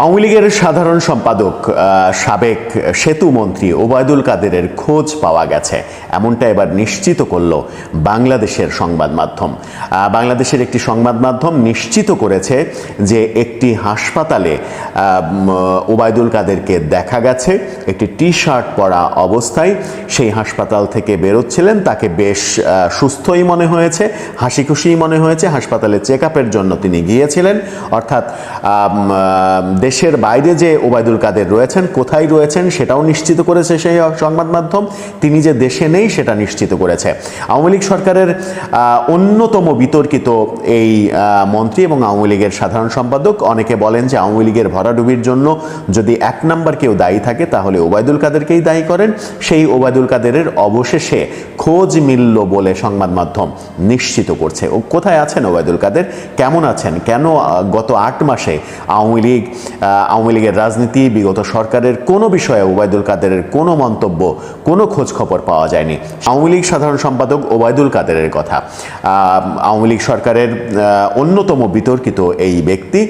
আওয়ামী লীগের সাধারণ সম্পাদক সাবেক সেতু মন্ত্রী ওবায়দুল কাদেরের খোঁজ পাওয়া গেছে। এমনটা এবার নিশ্চিত করল বাংলাদেশের সংবাদ মাধ্যম। বাংলাদেশের একটি সংবাদ মাধ্যম নিশ্চিত করেছে যে একটি হাসপাতালে ওবায়দুল কাদেরকে দেখা গেছে। একটি টি শার্ট পরা অবস্থায় সেই হাসপাতাল থেকে বেরোচ্ছিলেন। তাকে বেশ সুস্থই মনে হয়েছে হাসি খুশিই মনে হয়েছে। হাসপাতালে চেক আপের জন্য তিনি গিয়েছিলেন। অর্থাৎ দেশের বাইরে যে ওবায়দুল কাদের রয়েছেন, কোথায় রয়েছেন সেটাও নিশ্চিত করেছে সেই সংবাদ মাধ্যম। তিনি যে দেশে নেই সেটা নিশ্চিত করেছে। আওয়ামী লীগ সরকারের অন্যতম বিতর্কিত এই মন্ত্রী এবং আওয়ামী লীগের সাধারণ সম্পাদক। অনেকে বলেন যে আওয়ামী লীগের ভরাডুবির জন্য যদি এক নাম্বার কেউ দায়ী থাকে, তাহলে ওবায়দুল কাদেরকেই দায়ী করেন। সেই ওবায়দুল কাদেরের অবশেষে খোঁজ মিলল বলে সংবাদ মাধ্যম নিশ্চিত করছে। ও কোথায় আছেন ওবায়দুল কাদের? কেমন আছেন? কেন গত আট মাসে আওয়ামী লীগ আওয়ামী লীগের রাজনীতি, বিগত সরকারের কোনো বিষয়ে ওবায়দুল কাদেরের কোনো মন্তব্য, কোনো খোঁজ খবর পাওয়া যায়নি। আওয়ামী লীগ সাধারণ সম্পাদক ওবায়দুল কাদেরের কথা। আওয়ামী লীগ সরকারের অন্যতম বিতর্কিত এই ব্যক্তি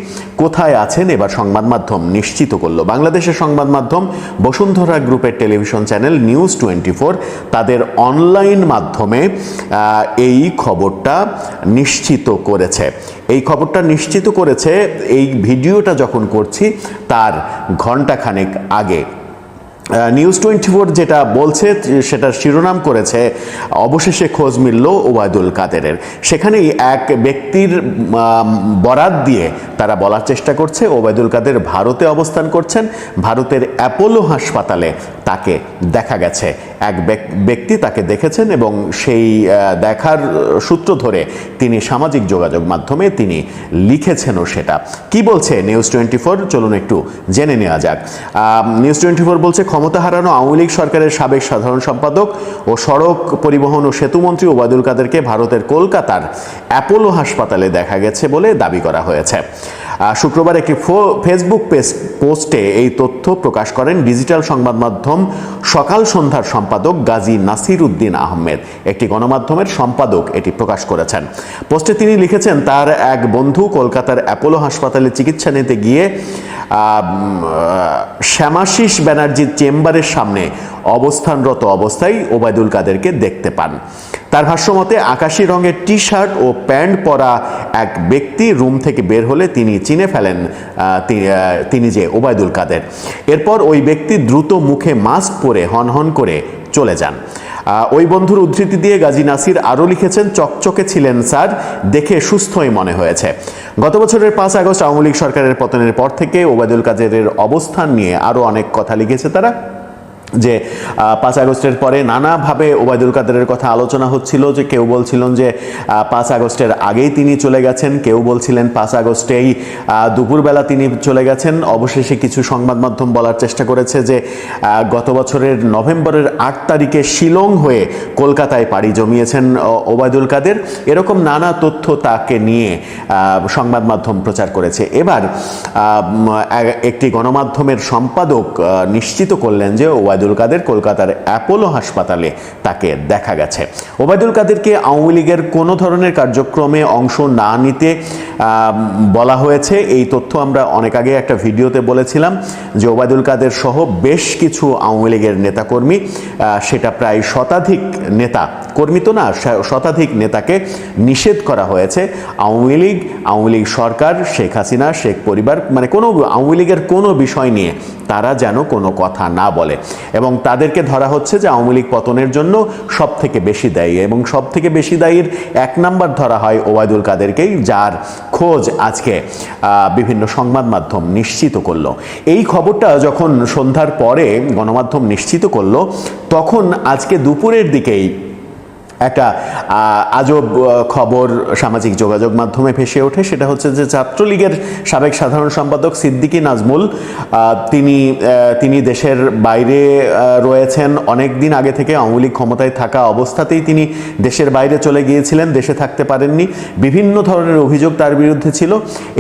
কোথায় আছেন এবার সংবাদ মাধ্যম নিশ্চিত করল। বাংলাদেশের সংবাদ মাধ্যম বসুন্ধরা গ্রুপের television channel news twenty four তাদের অনলাইন মাধ্যমে এই খবরটা নিশ্চিত করেছে। এই খবরটা নিশ্চিত করেছে, এই ভিডিওটা যখন করছি তার ঘন্টাখানেক আগে। নিউজ টোয়েন্টি ফোর যেটা বলছে, সেটার শিরোনাম করেছে অবশেষে খোঁজ মিলল ওবায়দুল কাদেরের। সেখানেই এক ব্যক্তির বরাত দিয়ে তারা বলার চেষ্টা করছে, ওবায়দুল কাদের ভারতে অবস্থান করছেন, ভারতের অ্যাপোলো হাসপাতালে তাকে দেখা গেছে। এক ব্যক- ব্যক্তি তাকে দেখেছেন এবং সেই দেখার সূত্র ধরে তিনি সামাজিক যোগাযোগ মাধ্যমে তিনি লিখেছেনও সেটা। কি বলছে নিউজ টোয়েন্টি ফোর চলুন একটু জেনে নেওয়া যাক। নিউজ টোয়েন্টি ফোর বলছে, ক্ষমতা হারানো আওয়ামী লীগ সরকারের সাবেক সাধারণ সম্পাদক ও সড়ক পরিবহন ও সেতুমন্ত্রী ওবায়দুল কাদেরকে ভারতের কলকাতার অ্যাপোলো হাসপাতালে দেখা গেছে বলে দাবি করা হয়েছে। শুক্রবার একটি ফেসবুক পেজ পোস্টে এই তথ্য প্রকাশ করেন ডিজিটাল সংবাদ মাধ্যম সকাল সন্ধ্যার সম্পাদক গাজী নাসির উদ্দিন আহমেদ। একটি গণমাধ্যমের সম্পাদক এটি প্রকাশ করেছেন। পোস্টে তিনি লিখেছেন, তার এক বন্ধু কলকাতার অ্যাপোলো হাসপাতালে চিকিৎসা নিতে গিয়ে শ্যামাশিস ব্যানার্জির চেম্বারের সামনে অবস্থানরত অবস্থায় ওবায়দুল কাদেরকে দেখতে পান। তার ভাষ্যমতে, আকাশি রঙের টি শার্ট ও প্যান্ট পরা এক ব্যক্তি রুম থেকে বের হলে তিনি চিনে ফেলেন তিনি যে ওবায়দুল কাদের। এরপর ওই ব্যক্তি দ্রুত মুখে মাস্ক পরে হন হন করে চলে যান। ওই বন্ধুর উদ্ধৃতি দিয়ে গাজী নাসির আরও লিখেছেন, চকচকে ছিলেন, স্যার। দেখে সুস্থই মনে হয়েছে। গত বছরের পাঁচ আগস্ট আওয়ামী লীগ সরকারের পতনের পর থেকে ওবায়দুল কাদেরের অবস্থান নিয়ে আরও অনেক কথা লিখেছে তারা। যে পাঁচ আগস্টের পরে নানাভাবে ওবায়দুল কাদেরের কথা আলোচনা হচ্ছিল যে, কেউ বলছিলেন যে পাঁচ আগস্টের আগেই তিনি চলে গেছেন, কেউ বলছিলেন পাঁচ আগস্টেই দুপুরবেলা তিনি চলে গেছেন। অবশেষে কিছু সংবাদ মাধ্যম বলার চেষ্টা করেছে যে গত বছরের নভেম্বরের আট তারিখে শিলং হয়ে কলকাতায় পাড়ি জমিয়েছেন ওবায়দুল কাদের। এরকম নানা তথ্য তাকে নিয়ে সংবাদ মাধ্যম প্রচার করেছে। এবার একটি গণমাধ্যমের সম্পাদক নিশ্চিত করলেন যে, ওবায়দুল কাদের কলকাতার অ্যাপোলো হাসপাতালে তাকে দেখা গেছে। ওবায়দুল কাদেরকে আওয়ামী লীগের কোনো ধরনের কার্যক্রমে অংশ না নিতে বলা হয়েছে, এই তথ্য আমরা অনেক আগে একটা ভিডিওতে বলেছিলাম যে ওবায়দুল কাদের সহ বেশ কিছু আওয়ামী লীগের নেতাকর্মী সেটা প্রায় শতাধিক নেতা কর্মী তো না শতাধিক নেতাকে নিষেধ করা হয়েছে। আওয়ামী লীগ আওয়ামী লীগ সরকার, শেখ হাসিনা, শেখ পরিবার মানে কোনো আওয়ামী লীগের কোনো বিষয় নিয়ে তারা যেন কোনো কথা না বলে। এবং তাদেরকে ধরা হচ্ছে যে আওয়ামী লীগ পতনের জন্য সব থেকে বেশি দায়ী এবং সব থেকে বেশি দায়ীর এক নাম্বার ধরা হয় ওবায়দুল কাদেরকেই, যার খোঁজ আজকে বিভিন্ন সংবাদ মাধ্যম নিশ্চিত করল। এই খবরটা যখন সন্ধ্যার পরে গণমাধ্যম নিশ্চিত করল, তখন আজকে দুপুরের দিকেই একটা আজব খবর সামাজিক যোগাযোগ মাধ্যমে ভেসে ওঠে, সেটা হচ্ছে যে ছাত্রলীগের সাবেক সাধারণ সম্পাদক সিদ্দিকী নাজমুল তিনি তিনি দেশের বাইরে রয়েছেন। অনেক দিন আগে থেকে আওয়ামী লীগ ক্ষমতায় থাকা অবস্থাতেই তিনি দেশের বাইরে চলে গিয়েছিলেন, দেশে থাকতে পারেননি। বিভিন্ন ধরনের অভিযোগ তার বিরুদ্ধে ছিল।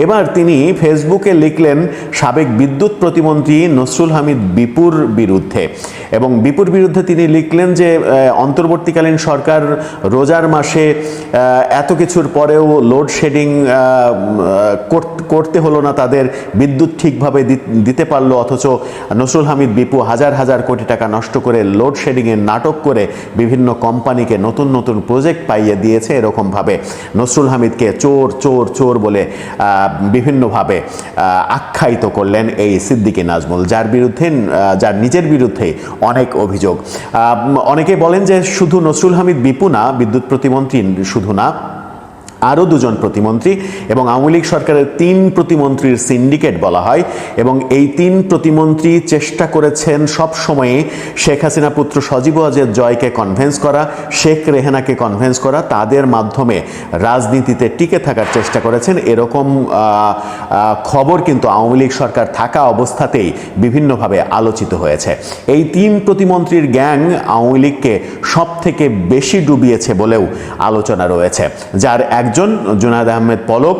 এবার তিনি ফেসবুকে লিখলেন, সাবেক বিদ্যুৎ প্রতিমন্ত্রী নসরুল হামিদ বিপুর বিরুদ্ধে। এবং বিপুর বিরুদ্ধে তিনি লিখলেন যে অন্তর্বর্তীকালীন সরকার রোজার মাসে এত কিছুর পরেও লোডশেডিং করতে হলো না তাদের, বিদ্যুৎ ঠিকভাবে দিতে পারল, অথচ নসরুল হামিদ, বিপু হাজার হাজার কোটি টাকা নষ্ট করে লোডশেডিংয়ের নাটক করে বিভিন্ন কোম্পানিকে নতুন নতুন প্রজেক্ট পাইয়ে দিয়েছে এরকমভাবে। নসরুল হামিদকে চোর চোর চোর বলে বিভিন্নভাবে আখ্যায়িত করলেন এই সিদ্দিকী নাজমুল, যার বিরুদ্ধে যার নিজের বিরুদ্ধে অনেক অভিযোগ। অনেকে বলেন যে শুধু নসরুল হামিদ, বিপু না বিদ্যুৎ প্রতিমন্ত্রী শুধু না আরও দুজন প্রতিমন্ত্রী এবং আওয়ামী লীগ সরকারের তিন প্রতিমন্ত্রীর সিন্ডিকেট বলা হয় এবং এই তিন প্রতিমন্ত্রী চেষ্টা করেছেন সব সময়ে শেখ হাসিনা পুত্র সজীব ওয়াজেদ জয়কে কনভেন্স করা, শেখ রেহেনাকে কনভেন্স করা, তাদের মাধ্যমে রাজনীতিতে টিকে থাকার চেষ্টা করেছেন। এরকম খবর কিন্তু আওয়ামী লীগ সরকার থাকা অবস্থাতেই বিভিন্নভাবে আলোচিত হয়েছে। এই তিন প্রতিমন্ত্রীর গ্যাং আওয়ামী লীগকে সব থেকে বেশি ডুবিয়েছে বলেও আলোচনা রয়েছে, যার একজন জুনায়দ আহমেদ পলক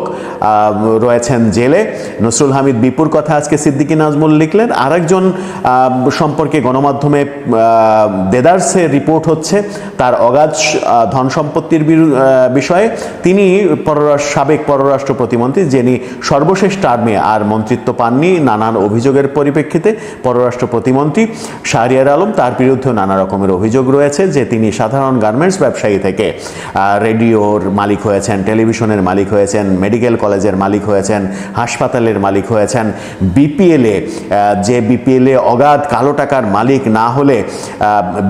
রয়েছেন জেলে। নসরুল হামিদ বিপুর কথা আজকে সিদ্দিকী নাজমুল লিখলেন। আরেকজন সম্পর্কে গণমাধ্যমে আহ, দেদারসে রিপোর্ট হচ্ছে তার অগাধ ধন সম্পত্তির বিষয়ে। তিনি পররাষ্ট্র সাবেক পররাষ্ট্র প্রতিমন্ত্রী যিনি সর্বশেষ টার্মে আর মন্ত্রিত্ব পাননি নানান অভিযোগের পরিপ্রেক্ষিতে পররাষ্ট্র প্রতিমন্ত্রী শাহরিয়ার আলম তার বিরুদ্ধেও নানা রকমের অভিযোগ রয়েছে যে তিনি সাধারণ গার্মেন্টস ব্যবসায়ী থেকে রেডিওর মালিক হয়েছেন। টেলিভিশনের মালিক হয়েছেন, মেডিকেল কলেজের মালিক হয়েছেন, হাসপাতালের মালিক হয়েছেন। বিপিএলে যে বিপিএলে অগাধ কালো টাকার মালিক না হলে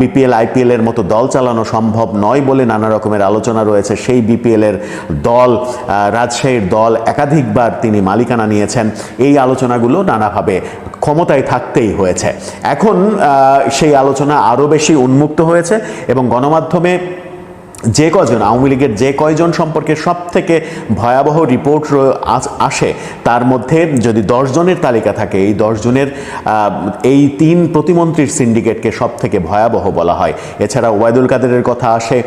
বিপিএল, আইপিএল এর মতো দল চালানো সম্ভব নয় বলে নানা রকমের আলোচনা রয়েছে। সেই বিপিএল এর দল রাজশাহীর দল একাধিকবার তিনি মালিকানা নিয়েছেন। এই আলোচনাগুলো নানাভাবে ক্ষমতায় থাকতেই হয়েছে। এখন সেই আলোচনা আরও বেশি উন্মুক্ত হয়েছে এবং গণমাধ্যমে যে কজন আওয়ামী লীগের যে কয়জন সম্পর্কে সব থেকে ভয়াবহ রিপোর্ট আস- তার মধ্যে যদি জনের তালিকা থাকে, এই জনের এই তিন প্রতিমন্ত্রীর সিন্ডিকেটকে সব থেকে ভয়াবহ বলা হয়। এছাড়া ওয়াইদুল কাদেরের কথা আসে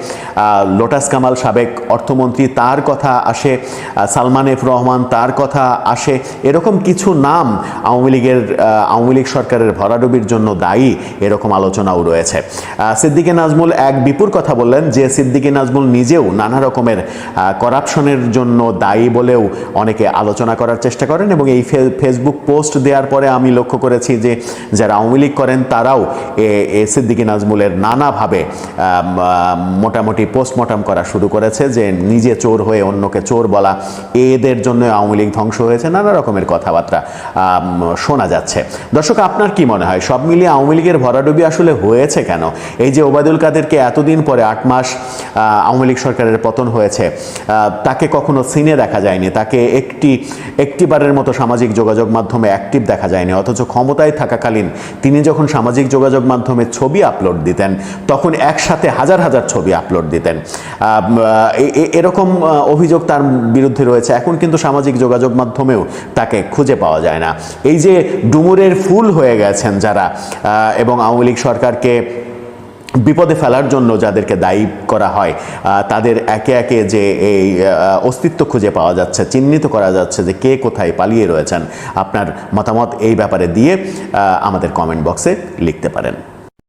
লোটাস কামাল সাবেক অর্থমন্ত্রী, তার কথা আসে সালমান এফ রহমান, তার কথা আসে। এরকম কিছু নাম আওয়ামী লীগের আওয়ামী লীগ সরকারের ভরাডুবির জন্য দায়ী, এরকম আলোচনাও রয়েছে। সিদ্দিকে নাজমুল এক বিপুর কথা বললেন যে সিদ্দিকি নাজমুল নিজেও নানা রকমের করাপশনের জন্য দায়ী বলেও অনেকে আলোচনা করার চেষ্টা করেন এবং এই ফেসবুক পোস্ট দেওয়ার পরে আমি লক্ষ্য করেছি যে যারা আওয়ামী লীগ করেন তারাও এ- সিদ্দিকি নাজমুলের নানাভাবে মোটামুটি পোস্টমর্টম করা শুরু করেছে যে নিজে চোর হয়ে অন্যকে চোর বলা, এদের জন্য আওয়ামী লীগ ধ্বংস হয়েছে, নানা রকমের কথাবার্তা শোনা যাচ্ছে। দর্শক, আপনার কি মনে হয়? সব মিলিয়ে আওয়ামী লীগের ভরাডুবি আসলে হয়েছে কেন? এই যে ওবায়দুল কাদেরকে এতদিন পরে আট মাস আওয়ামী লীগ সরকারের পতন হয়েছে। তাকে কখনো সিনে দেখা যায়নি, তাকে একটি, একটিবারের মতো সামাজিক যোগাযোগ মাধ্যমে অ্যাক্টিভ দেখা যায়নি, অথচ ক্ষমতায় থাকাকালীন তিনি যখন সামাজিক যোগাযোগ মাধ্যমে ছবি আপলোড দিতেন, তখন একসাথে হাজার হাজার ছবি আপলোড দিতেন। এরকম অভিযোগ তার বিরুদ্ধে রয়েছে, এখন কিন্তু সামাজিক যোগাযোগ মাধ্যমেও তাকে খুঁজে পাওয়া যায় না। এই যে ডুমুরের ফুল হয়ে গেছেন যারা এবং আওয়ামী লীগ সরকারকে বিপদে ফেলার জন্য যাদেরকে দায়ী করা হয় তাদের একে একে যে এই অস্তিত্ব খুঁজে পাওয়া যাচ্ছে, চিহ্নিত করা যাচ্ছে যে কে কোথায় পালিয়ে রয়েছেন, আপনার মতামত এই ব্যাপারে দিয়ে আমাদের কমেন্ট বক্সে লিখতে পারেন।